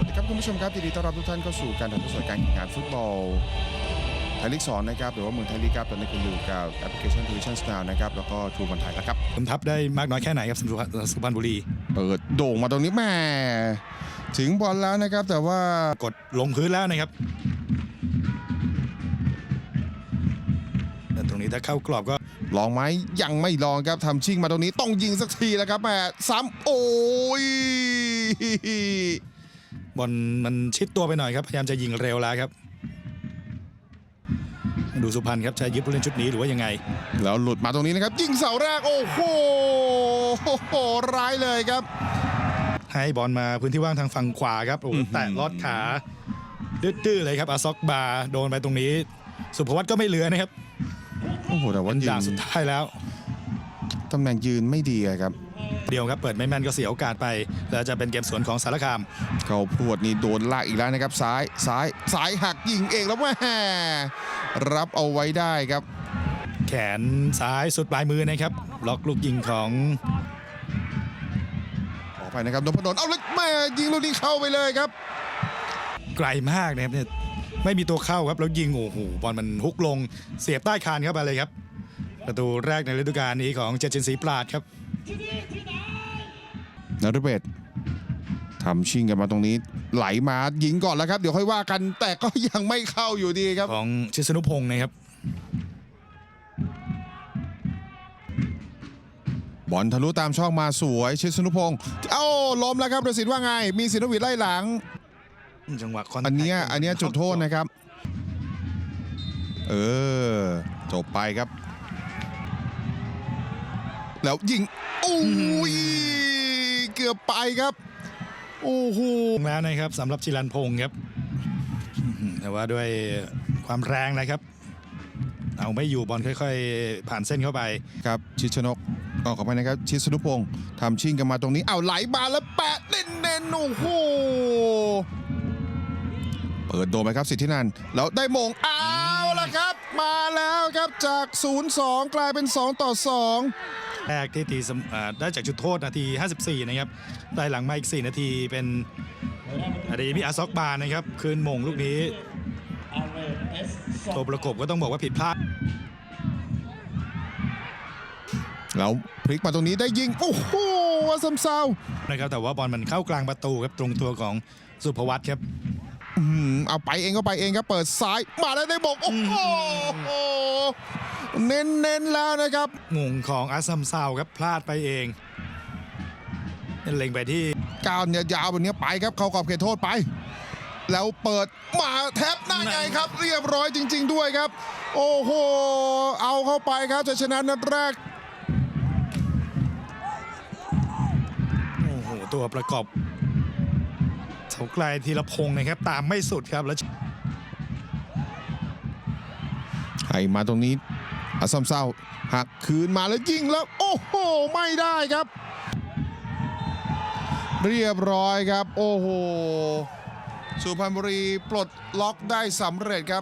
วัสดีครับคุณผู้ชมครับยินดีต้อนรับทุกท่านเข้าสู่การถ่ายทอดสดการแข่งขันฟุตบอลไทยลีก2นะครับหรือว่าเมืองไทยลีกครับตอนนี้คุณอยู่กับแอปพลิเคชันทูวิชั่นสตาร์นะครับแล้วก็ทูบอลไทยแล้วครับผมทับได้มากน้อยแค่ไหนครับสุพรรณสุพรรณบุรีเปิดโด่งมาตรงนี้แม่ถึงบอลแล้วนะครับ แต่ว่ากดลงพื้นแล้วนะครับแต่ตรงนี้ถ้าเข้ากรอบก็ลองไหมยังไม่ลองครับทำชิ่งมาตรงนี้ต้องยิงสักทีแล้วครับแม่ซ้ำโอ้ย บอลมันชิดตัวไปหน่อยครับ พยายามจะยิงเร็วแล้วครับ ดูสุพรรณครับจะยึดผู้เล่นชุดนี้หรือว่ายังไง แล้วหลุดมาตรงนี้นะครับ ยิงเสาแรก โอ้โหโอ้โหร้ายเลยครับ ให้บอลมาพื้นที่ว่างทางฝั่งขวาครับโอ้โหอื้อหือแตะลอดขาดื้อๆเลยครับอาซอกบาโดนไปตรงนี้ สุภวัตก็ไม่เหลือนะครับโอ้โหแต่ว่ายืด่านสุดท้ายแล้วตำแหน่งยืนไม่ดีอะครับ เดียวครับเปิดไม่แม่นก็เสียโอกาสไป แล้วจะเป็นเกมสวนของสารคาม เขาพรวดนี่โดนลากอีกแล้วนะครับซ้ายซ้ายซ้ายหักยิงเองแล้วแม่รับเอาไว้ได้ครับ แขนซ้ายสุดปลายมือนะครับล็อกลูกยิงของออกไปนะครับนพดลเอาเลยแม่ยิงลูกนี้เข้าไปเลยครับ ไกลมากนะครับเนี่ยไม่มีตัวเข้าครับแล้วยิงโอ้โหบอลมันฮุกลง เสียบใต้คานเข้าไปเลยครับ ประตูแรกในฤดูกาลนี้ของเจเจนสีปราดครับ นฤเบศทำชิงกันมาตรงนี้ ไหลมายิงก่อนแล้วครับ เดี๋ยวค่อยว่ากัน แต่ก็ยังไม่เข้าอยู่ดีครับ ของชิสนุพงศ์นะครับบอลทะลุตามช่องมาสวย ชิดสนุพงศ์เอ้าล้มแล้วครับประสิทธิ์ว่าไง มีสินวิทย์ไล่หลัง จังหวะคอนอันเนี้ยอันเนี้ยจุดโทษนะครับ เออ จบไปครับ แล้วยิงโอ้ยเกือบไปครับ โอ้โหแล้วนะครับสำหรับจิรันพงศ์ครับอื้อหือแต่ว่าด้วยความแรงนะครับ เอาไม่อยู่บอลค่อย ๆ ผ่านเส้นเข้าไปครับชิดชนกออกขอไปนะครับ ชิดสนุพงศ์ทำชิงกันมาตรงนี้เอาไหลมาแล้วแปะเน้นๆโอ้โหเปิดโดนไปครับสิทธินันท์แล้วได้มงเอาละครับ มาแล้วครับจาก 0-2 กลายเป็น 2 ต่อ 2 แรกที่ตีเสมอ่าได้จากจุดโทษนาที 54 นะครับ ได้หลังมาอีก 4 นาทีเป็นอดีมิอาซอกบาร์นะครับ คืนมงลูกนี้ตัวประกบก็ต้องบอกว่าผิดพลาด แล้วพลิกมาตรงนี้ได้ยิง โอ้โหว่าซ้ำเศร้านะครับแต่ว่าบอลมันเข้ากลางประตูครับตรงตัวของสุภวัตครับอื้อหือ เอาไปเองก็ไปเองครับเปิดซ้ายมาแล้วได้บอกโอ้โหเน้นๆแล้วนะครับมงของอาซัมซาวครับพลาดไปเองเล็งไปที่ก้าวเนี่ยยาวแบบนี้ไปครับเข้ากรอบเขตโทษไป แล้วเปิดมาแทบหน้าไงครับ เรียบร้อยจริง ๆ ด้วยครับ โอ้โหเอาเข้าไปครับจะชนะนัดแรกโอ้โหตัวประกอบ เสาไกลธีรพงศ์นะครับตามไม่สุดครับแล้วให้มาตรงนี้อาซัมเศร้าหักคืนมาแล้วยิงแล้ว โอ้โห ไม่ได้ครับ เรียบร้อยครับ โอ้โห สุพรรณบุรีปลดล็อกได้สำเร็จครับ